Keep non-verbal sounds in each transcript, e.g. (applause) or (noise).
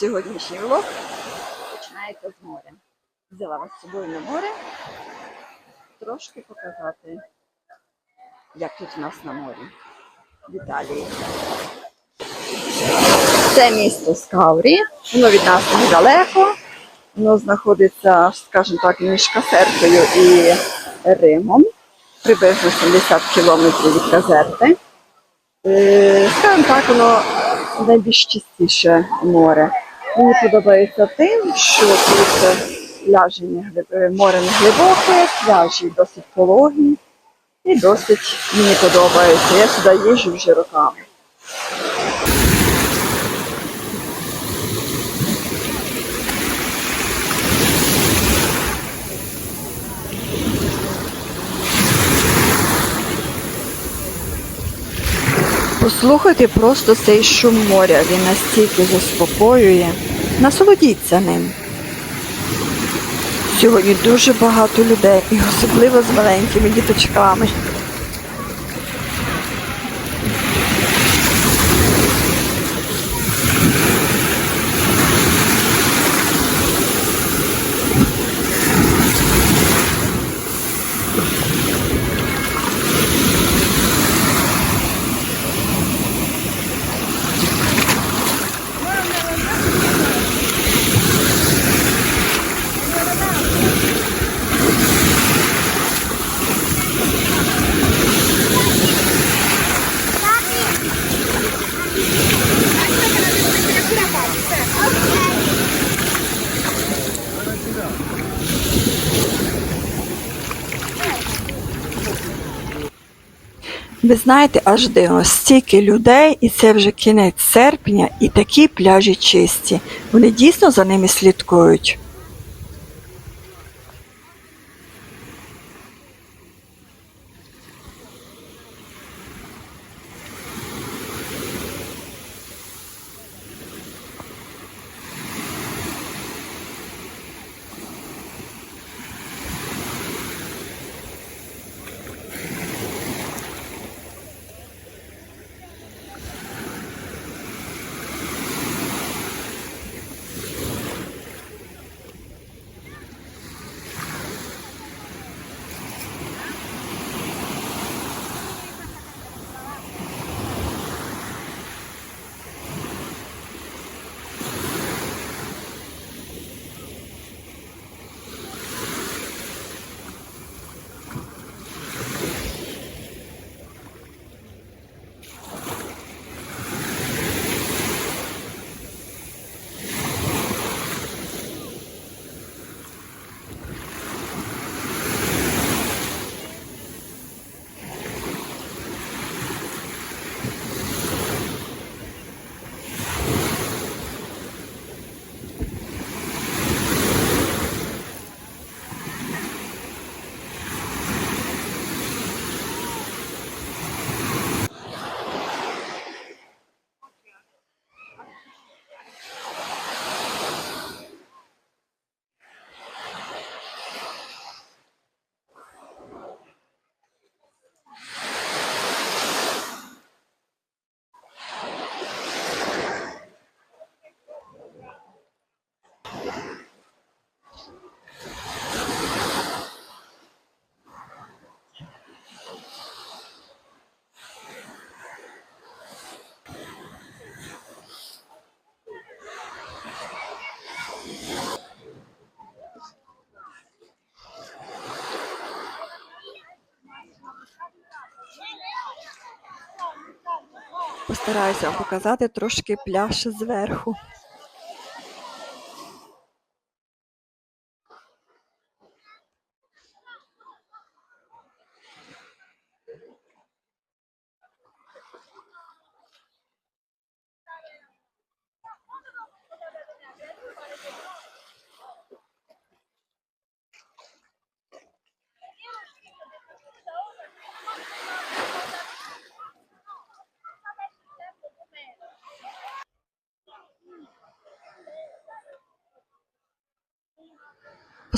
Сьогоднішній влог починається з моря. Взяла вас з собою на море, трошки показати, як тут у нас на морі в Італії. Це місто Скаурі, воно від нас недалеко. Воно знаходиться, скажімо так, між Касертою і Римом, приблизно 70 кілометрів від Казерти. Е, Скажімо так, воно найбільш чистіше море. Мені подобається тим, що тут пляжі не глиб- е, море не глибоке, пляжі досить пологі і досить мені подобається. Я сюди їжджу вже роками. Послухайте просто цей шум моря, він настільки заспокоює. Насолодіться ним. Сьогодні дуже багато людей, і особливо з маленькими діточками. Ви знаєте, аж дивно, стільки людей, і це вже кінець серпня, і такі пляжі чисті. Вони дійсно за ними слідкують. Постараюся вам показати трошки пляж зверху.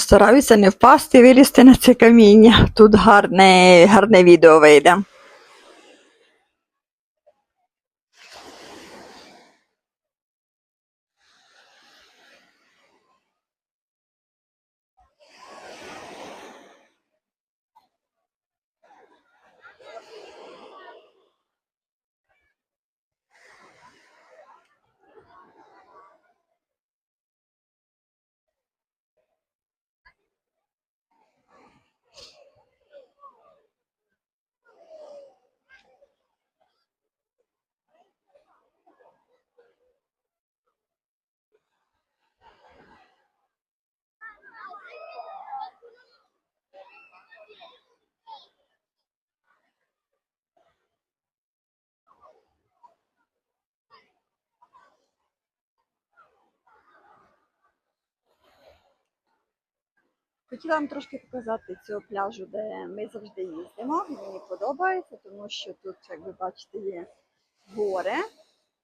Постараюся не впасти вилізти на це каміння. Тут гарне, гарне відео вийде. Хотіла вам трошки показати цього пляжу, де ми завжди їздимо. Мені подобається, тому що тут, як ви бачите, є гори.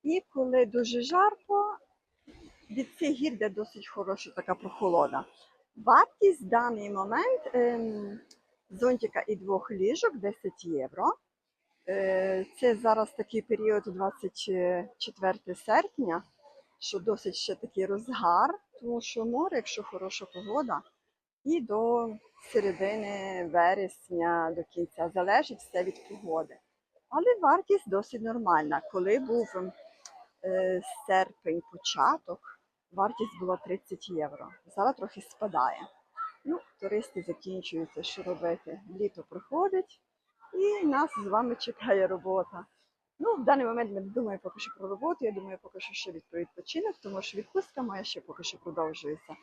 І коли дуже жарко, від цих гір йде досить хороша така прохолода. Вартість в даний момент ем, зонтика і двох ліжок 10 євро. Е, Це зараз такий період 24 серпня, що досить ще такий розгар, тому що море, якщо хороша погода, і до середини вересня, до кінця, залежить все від погоди. Але вартість досить нормальна. Коли був е, серпень, початок, вартість була 30 євро. Зараз трохи спадає. Ну, туристи закінчуються, що робити. Літо проходить, і нас з вами чекає робота. Ну, в даний момент ми думаємо поки що про роботу, я думаю, поки що ще відпочинок, тому що відпустка моя ще поки що продовжується.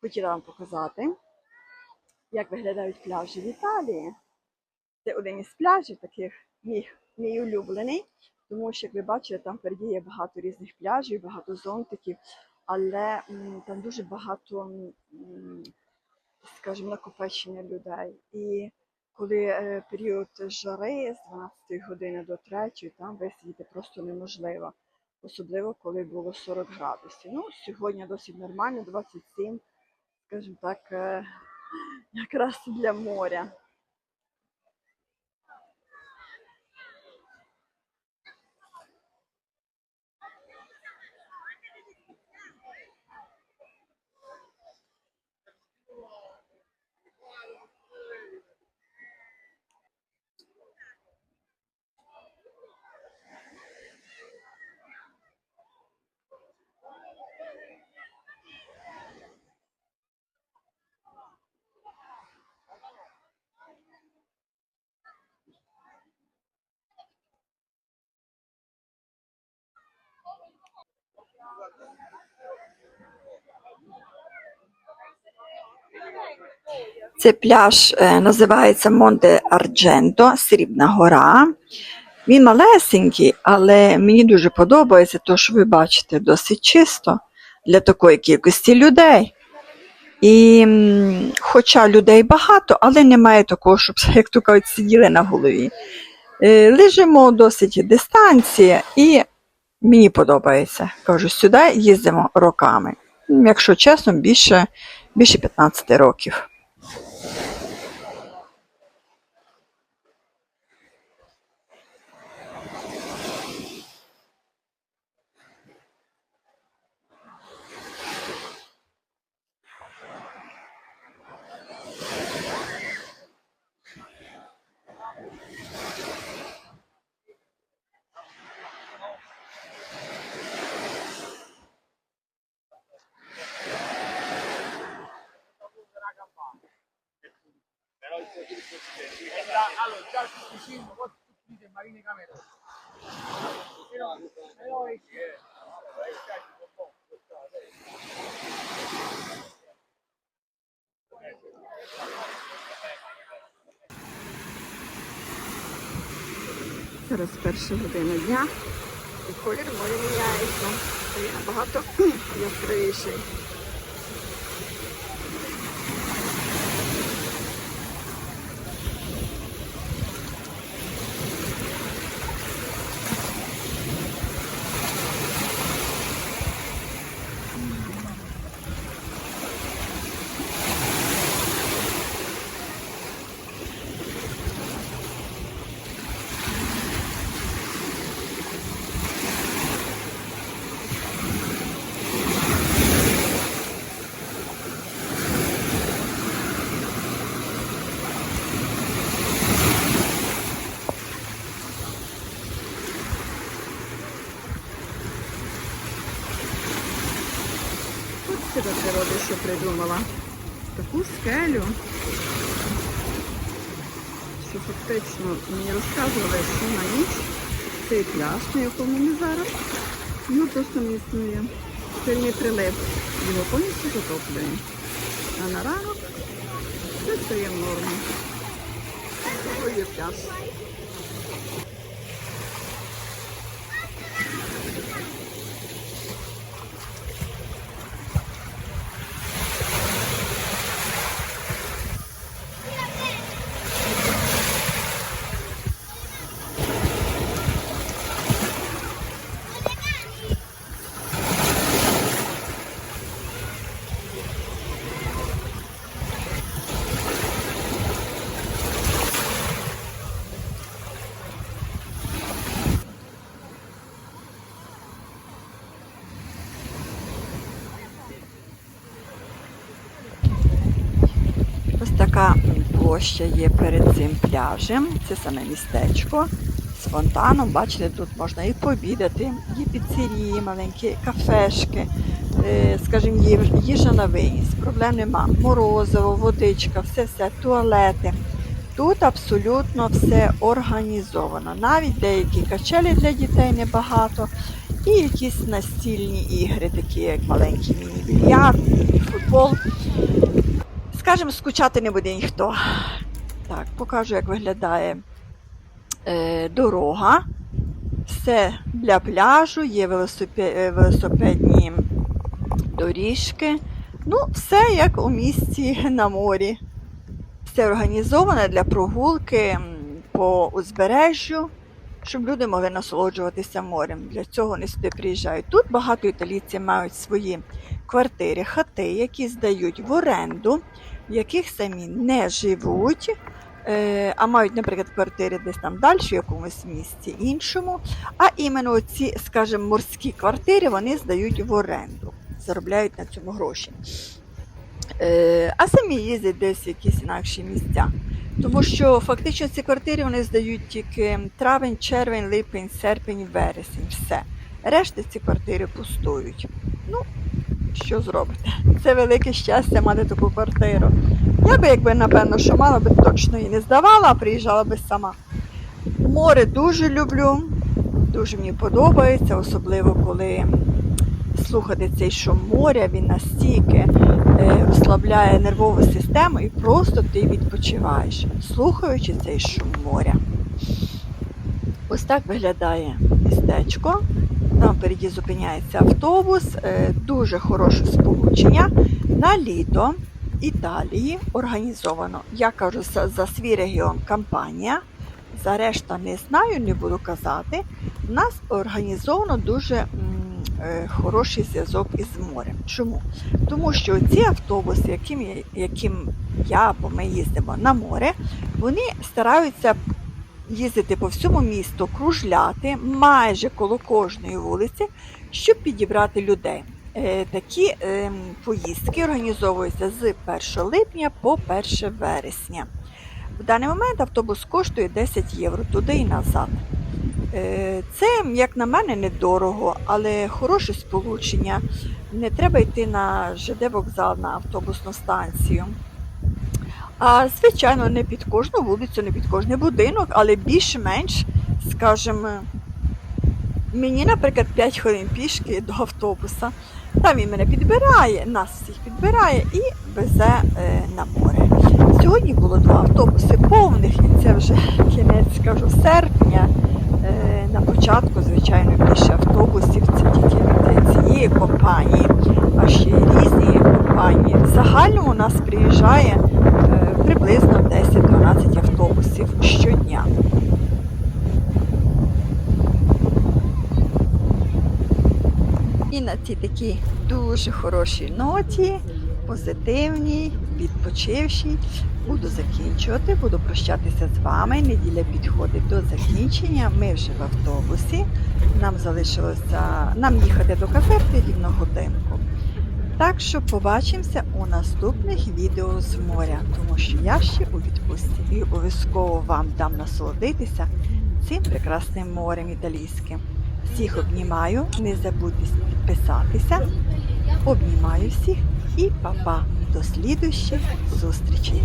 Хотіла вам показати, як виглядають пляжі в Італії. Це один із пляжів, таких мій, мій улюблений, тому що, як ви бачите, там впереді є багато різних пляжів, багато зонтиків, але м, там дуже багато, м, скажімо, накопичення людей. І коли е, період жари з 12 години до 3, там висидіти просто неможливо. Особливо, коли було 40 градусів. Ну, сьогодні досить нормально, 27, скажімо так, е, якраз для моря. Цей пляж е, називається Монте Ардженто, Срібна гора. Він малесенький, але мені дуже подобається, то що ви бачите, досить чисто для такої кількості людей. І хоча людей багато, але немає такого, щоб, (laughs) як то кажуть, сиділи на голові. Е, Лежимо досить дистанція, і мені подобається. Кажу, сюди їздимо роками. Якщо чесно, більше, більше 15 років. Зараз перша година дня, і колір моря міняється. Стає набагато (clears throat) яскравіший. Придумала. Таку скелю, що фактично мені розказували, що на ніч цей пляж, на якому ми зараз, ну просто не існує. Сильний прилив. Його повністю затоплює. А на ранок все стає в норму. Є пляж. Ось така площа є перед цим пляжем. Це саме містечко з фонтаном. Бачите, тут можна і пообідати, є піцерії, маленькі кафешки, е, скажімо, їжа на виніс. Проблем нема. Морозиво, водичка, все, все, туалети. Тут абсолютно все організовано. Навіть деякі качелі для дітей небагато, і якісь настільні ігри, такі як маленький міні-більярд, міні-футбол. Скажемо, скучати не буде ніхто. Так, покажу, як виглядає е, дорога. Все для пляжу, є е, велосипедні доріжки. Ну, все як у місті на морі. Все організоване для прогулки по узбережжю, щоб люди могли насолоджуватися морем. Для цього вони сюди приїжджають. Тут багато італійців мають свої квартири, хати, які здають в оренду, в яких самі не живуть, е, а мають, наприклад, квартири десь там далі, в якомусь місті іншому. А іменно ці, скажімо, морські квартири вони здають в оренду, заробляють на цьому гроші. Е, а самі їздять десь в якісь інакші місця. Тому що фактично ці квартири вони здають тільки травень, червень, липень, серпень, вересень. Все. Решта ці квартири пустують. Ну, що зробите? Це велике щастя мати таку квартиру. Я би, якби, напевно, що мала би точно її не здавала, а приїжджала би сама. Море дуже люблю, дуже мені подобається, особливо коли слухати цей шум моря, він настільки е, ослабляє нервову систему і просто ти відпочиваєш, слухаючи цей шум моря. Ось так виглядає містечко. Там впереді зупиняється автобус, е, дуже хороше сполучення. На літо Італії організовано, я кажу за, свій регіон кампанія. За решта не знаю, не буду казати. У нас організовано дуже е, хороший зв'язок із морем. Чому? Тому що ці автобуси, яким, яким я або ми їздимо на море, вони стараються їздити по всьому місту, кружляти майже коло кожної вулиці, щоб підібрати людей. Е, Такі ем, поїздки організовуються з 1 липня по 1 вересня. В даний момент автобус коштує 10 євро туди і назад. Е, Це, як на мене, недорого, але хороше сполучення. Не треба йти на ЖД вокзал на автобусну станцію. А звичайно, не під кожну вулицю, не під кожний будинок, але більш-менш, скажімо, мені, наприклад, 5 хвилин пішки до автобуса. Там він мене підбирає, нас всіх підбирає і везе е, на море. Сьогодні було два автобуси повних, і це вже кінець, скажу, серпня. Е, на початку, звичайно, більше автобусів, це тільки цієї компанії, а ще й різні компанії. В загальному нас приїжджає приблизно 10-12 автобусів щодня. І на цій такій дуже хорошій ноті, позитивній, відпочившій, буду закінчувати, буду прощатися з вами. Неділя підходить до закінчення. Ми вже в автобусі. Нам залишилося нам їхати до кафе рівно годинку. Так що побачимося у наступних відео з моря, тому що я ще у відпустці і обов'язково вам дам насолодитися цим прекрасним морем італійським. Всіх обнімаю, не забудьте підписатися. Обнімаю всіх і па-па. До слідущих зустрічей.